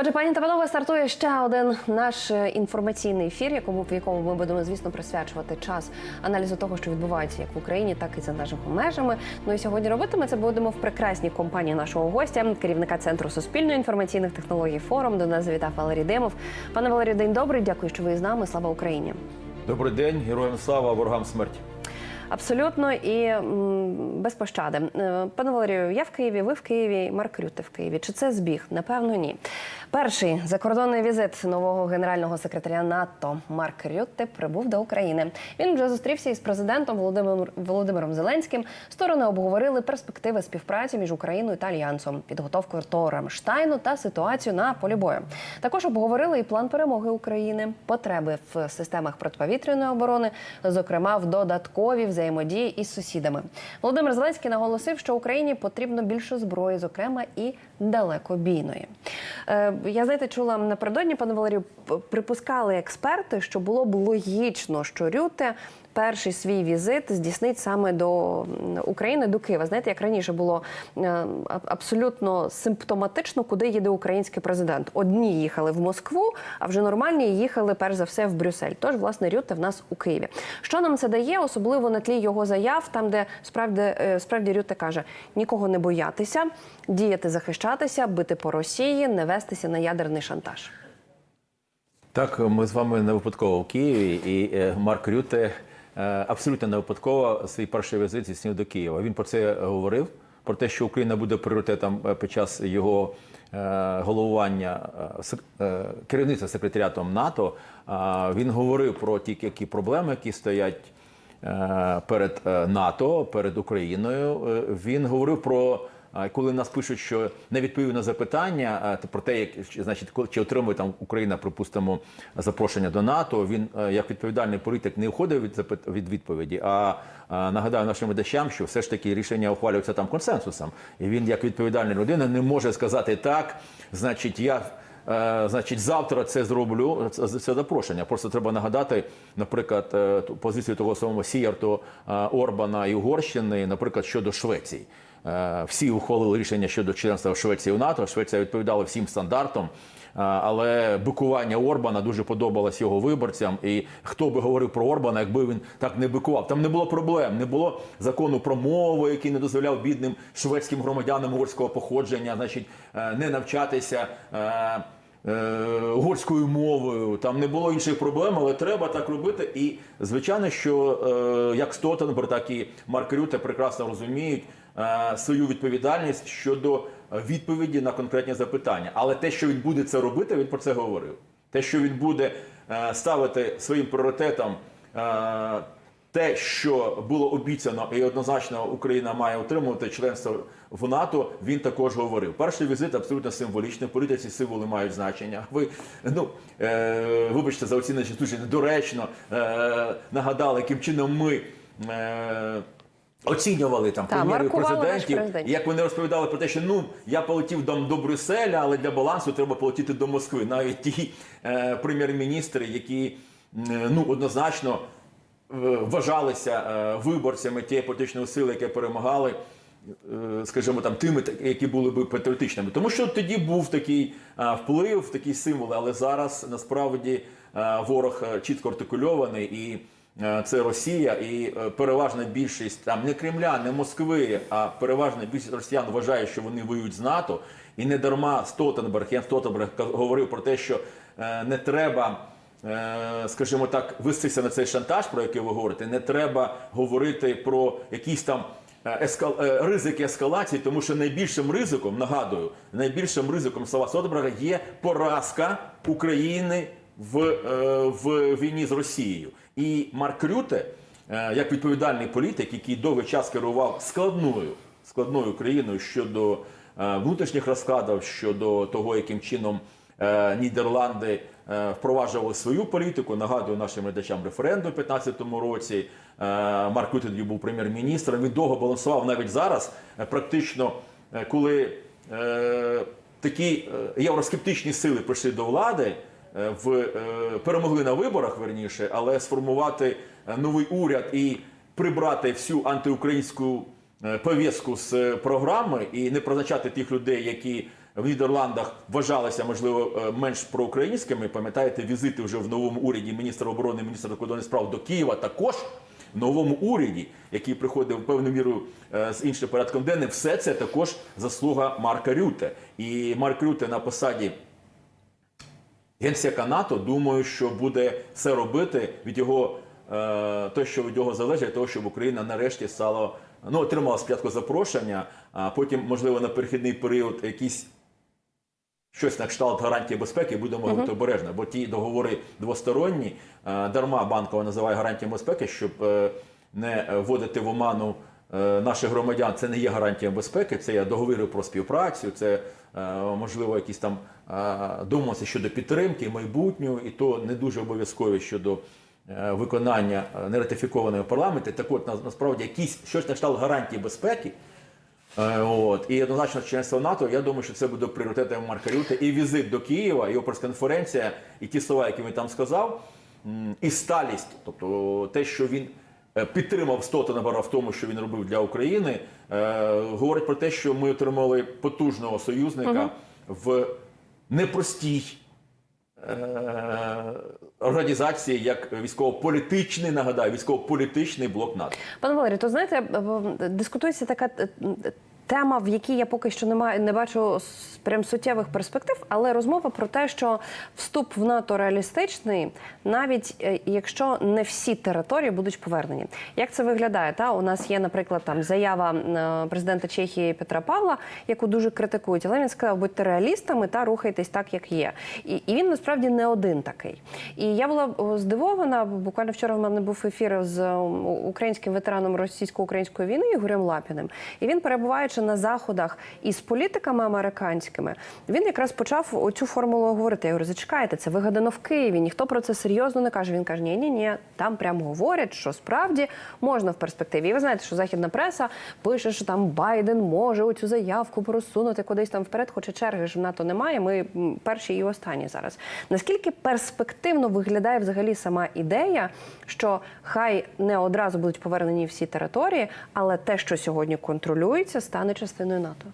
Отже, пані та панове, стартує ще один наш е, інформаційний ефір, якому в якому ми будемо, звісно, присвячувати час аналізу того, що відбувається як в Україні, так і за нашими межами. Ну і сьогодні робитиме це будемо в прекрасній компанії нашого гостя, керівника центру суспільно-інформаційних технологій форум. До нас завітав Валерій Димов. Пане Валерію, день добрий. Дякую, що ви з нами. Слава Україні. Добрий день, героям слава, ворогам смерті. Абсолютно і без пощади. Е, Пане Валерію, я в Києві, ви в Києві, Марк Рюте в Києві. Чи це збіг? Напевно, ні. Перший закордонний візит нового генерального секретаря НАТО Марк Рютте прибув до України. Він вже зустрівся із президентом Володимиром Володимиром Зеленським. Сторони обговорили перспективи співпраці між Україною та Альянсом, підготовку РТО Рамштайну та ситуацію на полі бою. Також обговорили і план перемоги України, потреби в системах протиповітряної оборони, зокрема в додатковій взаємодії із сусідами. Володимир Зеленський наголосив, що Україні потрібно більше зброї, зокрема і далекобійної. Е, Я знаєте, чула напередодні, пане Валерію, припускали експерти, що було б логічно, що Рюте перший свій візит здійснить саме до України, до Києва. Знаєте, як раніше було е, абсолютно симптоматично, куди їде український президент. Одні їхали в Москву, а вже нормальні їхали перш за все в Брюссель. Тож, власне, Рюте в нас у Києві. Що нам це дає, особливо на тлі його заяв, там, де справді, е, справді Рюте каже: нікого не боятися, діяти, захищатися, бити по Росії, не вестися на ядерний шантаж. Так, ми з вами не випадково в Києві, і е, Марк Рюте е, абсолютно не випадково свій перший візит здійснив до Києва. Він про це говорив, про те, що Україна буде пріоритетом під час його головування керівництва секретаріатом НАТО. Він говорив про ті які проблеми, які стоять перед е, НАТО, перед Україною. Е, Він говорив про. Коли нас пишуть, що не відповів на запитання про те, як значить, чи отримує там Україна, припустимо, запрошення до НАТО, він е, як відповідальний політик не уходив від від відповіді. А, нагадаю нашим глядачам, що все ж таки рішення ухвалюється там консенсусом, і він, як відповідальна людина, не може сказати так, значить, я. Е, Значить, завтра це зроблю. Це, це запрошення. Просто треба нагадати, наприклад, е, позицію того самого Сіярто е, Орбана і Угорщини, наприклад, щодо Швеції. Всі ухвалили рішення щодо членства Швеції у НАТО. Швеція відповідала всім стандартам. Але бикування Орбана дуже подобалось його виборцям. І хто би говорив про Орбана, якби він так не бикував? Там не було проблем, не було закону про мову, який не дозволяв бідним шведським громадянам угорського походження, значить, не навчатися. Е, угорською мовою, там не було інших проблем, але треба так робити. І звичайно, що е, як Стотенберг, так і Марк Рюте прекрасно розуміють е, свою відповідальність щодо відповіді на конкретні запитання. Але те, що він буде це робити, він про це говорив. Те, що він буде ставити своїм пріоритетом. Е, те, що було обіцяно, і однозначно Україна має отримувати членство в НАТО, він також говорив. Перший візит абсолютно символічний. Політиці символи мають значення. Ви ну е, вибачте за оціночі дуже недоречно е, нагадали, яким чином ми. Е, Оцінювали там Та, прем'єрів президентів, президентів. як вони розповідали про те, що ну я полетів до, до Брюсселя, але для балансу треба полетіти до Москви. Навіть ті е, прем'єр-міністри, які м, ну однозначно е, вважалися е, виборцями тієї політичної сили, які перемагали, е, скажімо там, тими, які були би патріотичними. Тому що тоді був такий е, вплив, такі символи, але зараз насправді е, ворог е, чітко артикульований і. Е, Це Росія і е, переважна більшість там не Кремля, не Москви, а переважна більшість росіян вважає, що вони воюють з НАТО. І не дарма Стотенберг, Ян Стотенберг говорив про те, що е, не треба, е, скажімо так, вестися на цей шантаж, про який ви говорите. Не треба говорити про якісь там е, ескал... е, ризики ескалації, тому що найбільшим ризиком, нагадую, найбільшим ризиком слова Стотенберга є поразка України в, е, в війні з Росією. І Марк Рюте, е, як відповідальний політик, який довгий час керував складною складною країною щодо е, внутрішніх розкладів, щодо того, яким чином е, Нідерланди е, впроваджували свою політику. Нагадую нашим глядачам референдум у 2015 році. Е, Марк тоді був прем'єр-міністром. Він довго балансував навіть зараз, е, практично е, коли е, такі е, євроскептичні сили прийшли до влади. е, В е, перемогли на виборах, верніше, але сформувати е, новий уряд і прибрати всю антиукраїнську е, пов'язку з е, програми і не призначати тих людей, які в Нідерландах вважалися, можливо, е, менш проукраїнськими. Пам'ятаєте, візити вже в новому уряді міністра оборони, міністра закордонних справ до Києва також в новому уряді, який приходив певною мірою е, з іншим порядком денним, все це також заслуга Марка Рюте. І Марк Рюте на посаді генсека НАТО, думаю, що буде все робити від його е, те, що від його залежить, того, щоб Україна нарешті стала ну, отримала спочатку запрошення, а потім, можливо, на перехідний період якісь. Щось на кшталт гарантії безпеки будемо говорити обережно, бо ті договори двосторонні, е, дарма банкова називає гарантіями безпеки, щоб е, не вводити в оману е, наших громадян. Це не є гарантією безпеки, це є договори про співпрацю, це можливо якісь там домовленості щодо підтримки майбутнього, і то не дуже обов'язкові щодо виконання нератифікованої в парламенті. Так от на- насправді якісь щось на кшталт гарантії безпеки. Е, От і однозначно членство НАТО. Я думаю, що це буде пріоритетом Марка Рюте. І візит до Києва, його прес-конференція, і ті слова, які він там сказав, і сталість, тобто те, що він е, підтримав Столтенберга в тому, що він робив для України, е, говорить про те, що ми отримали потужного союзника в непростій. Е, Організації як військово-політичний, нагадаю, військово-політичний блок НАТО. Пане Валерію, то знаєте, б- б- дискутується така е, тема, в якій я поки що не маю, не бачу прям суттєвих перспектив, але розмова про те, що вступ в НАТО реалістичний, навіть е, якщо не всі території будуть повернені. Як це виглядає? Та у нас є, наприклад, там заява е, президента Чехії Петра Павла, яку дуже критикують, але він сказав, будьте реалістами та рухайтесь так, як є. І, і він насправді не один такий. І я була здивована. Буквально вчора в мене був ефір з українським ветераном російсько-української війни Ігорем Лапіним. І він, перебуваючи на заходах із політиками американськими, він якраз почав оцю формулу говорити. Я говорю, зачекайте, це вигадано в Києві. Ніхто про це серйозно не каже. Він каже: ні, ні, ні, там прямо говорять, що справді можна в перспективі. І ви знаєте, що західна преса пише, що там Байден може оцю заявку просунути кудись там вперед, хоча черги ж в НАТО немає. Ми перші і останні зараз. Наскільки перспективно виглядає взагалі сама ідея, що хай не одразу будуть повернені всі території, але те, що сьогодні контролюється, стане частиною НАТО?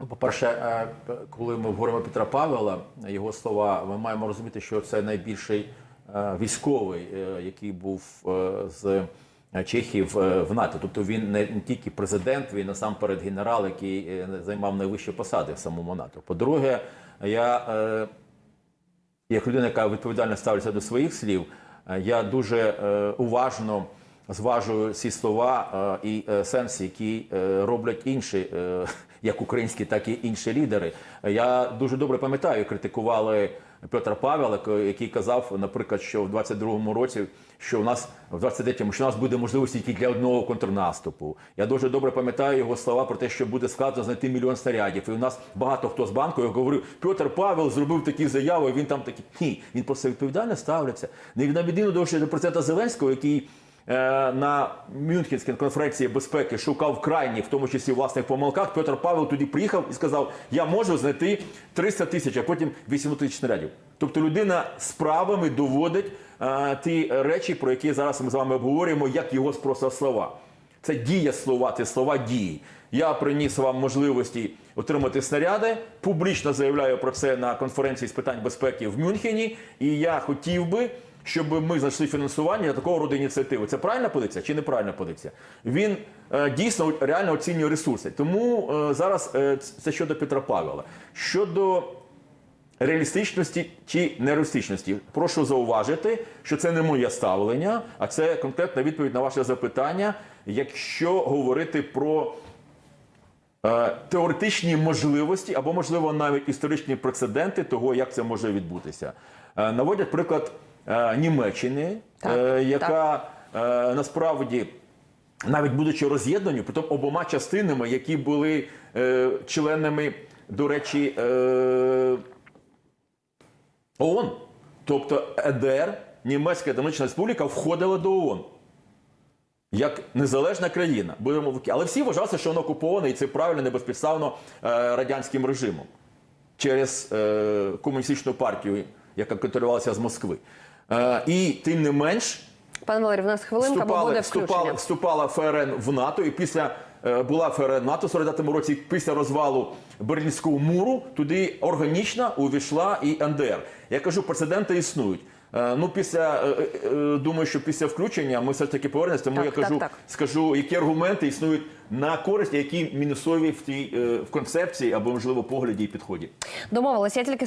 Ну, По-перше, е, коли ми говоримо Петра Павела, його слова, ми маємо розуміти, що це найбільший е, військовий, е, який був з Чехії в, НАТО. Тобто він не тільки президент, він насамперед генерал, який займав найвищі посади в самому НАТО. По-друге, я як людина, яка відповідально ставиться до своїх слів, я дуже уважно зважую ці слова е, і е, сенс, які е, роблять інші, як українські, так і інші лідери. Я дуже добре пам'ятаю, критикували Петра Павела, ко- який казав, наприклад, що в 22-му році, що в нас в 23-му, що в нас буде можливості тільки для одного контрнаступу. Я дуже добре пам'ятаю його слова про те, що буде складно знайти мільйон снарядів. І у нас багато хто з банку говорив, Петр Павел зробив такі заяви. Він там такі ні. Він просто відповідально ставляться. Не на відміну до президента Зеленського, який. Е, На Мюнхенській конференції безпеки шукав крайні, в тому числі власних помилках. Петр Павел тоді приїхав і сказав: Я можу знайти 300 тисяч, а потім 8 тисяч снарядів. Тобто людина справами доводить е, ті речі, про які зараз ми з вами обговорюємо, як його просто слова. Це дія слова, це слова дії. Я приніс вам можливості отримати снаряди. Публічно заявляю про це на конференції з питань безпеки в Мюнхені. І я хотів би, щоб ми знайшли фінансування такого роду ініціативи. Це правильна позиція чи неправильна позиція? Він е, дійсно реально оцінює ресурси. Тому е, зараз е, це щодо Петра Павела. Щодо реалістичності чи нереалістичності. Прошу зауважити, що це не моє ставлення, а це конкретна відповідь на ваше запитання, якщо говорити про теоретичні можливості або, можливо, навіть історичні прецеденти того, як це може відбутися. Наводять приклад Німеччини, Так, е, яка е, насправді. Навіть будучи роз'єднані, потім обома частинами, які були е, членами, до речі, е, ООН. Тобто ЕДР, Німецька Демократична Республіка, входила до ООН. Як незалежна країна. Будемо в- Але всі вважалися, що воно окуповане, і це правильно, не безпідставно е, радянським режимом через е, комуністичну партію, яка контролювалася з Москви. Е, і тим не менш, Пане Валерію, в нас хвилинка, бо буде вступала, вступала ФРН в НАТО, і після е, була ФРН НАТО в 49 році, після розвалу Берлінського муру туди органічно увійшла і НДР. Я кажу, прецеденти існують. Е, Ну, після думаю, що після включення ми все ж таки повернемося. Тому Так, я кажу, так. скажу, які аргументи існують на користь, які мінусові в тій в концепції або можливо погляді і підході. Домовилися. Я тільки